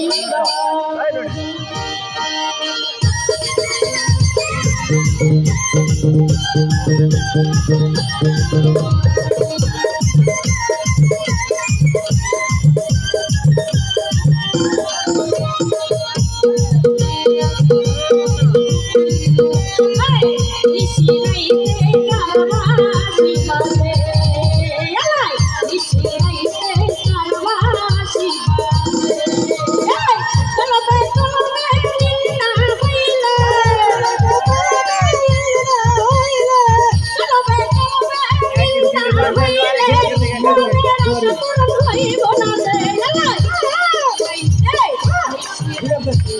Thank you. We have the